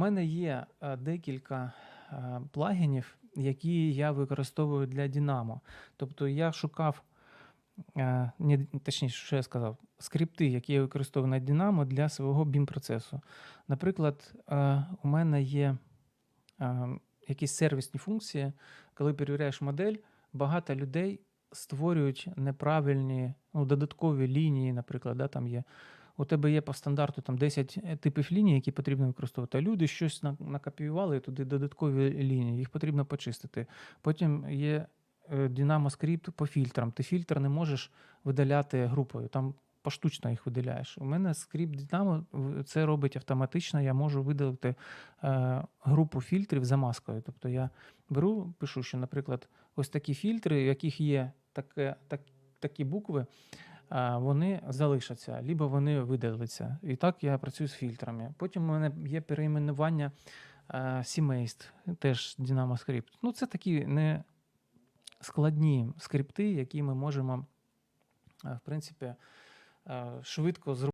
мене є е, декілька е, плагінів, які я використовую для Dynamo. Тобто я шукав, е, ні, точніше, що я сказав, скрипти, які я використовую на Dynamo для свого BIM-процесу. Наприклад, е, у мене є якісь сервісні функції, коли перевіряєш модель, багато людей створюють неправильні ну, додаткові лінії, наприклад, да, там є. У тебе є по стандарту там 10 типів ліній, які потрібно використовувати. А люди щось накопіювали туди додаткові лінії, їх потрібно почистити. Потім є е, Dynamo скрипт по фільтрам. Ти фільтр не можеш видаляти групою, там поштучно їх видаляєш. У мене скрипт Dynamo це робить автоматично. Я можу видалити е, групу фільтрів за маскою. Тобто я беру, пишу, що, наприклад, ось такі фільтри, в яких є таке, так, такі букви, вони залишаться, либо вони видалиться. І так я працюю з фільтрами. Потім у мене є перейменування сімейств, теж Dynamo Script. Ну, це такі не складні скрипти, які ми можемо, в принципі, швидко зробити.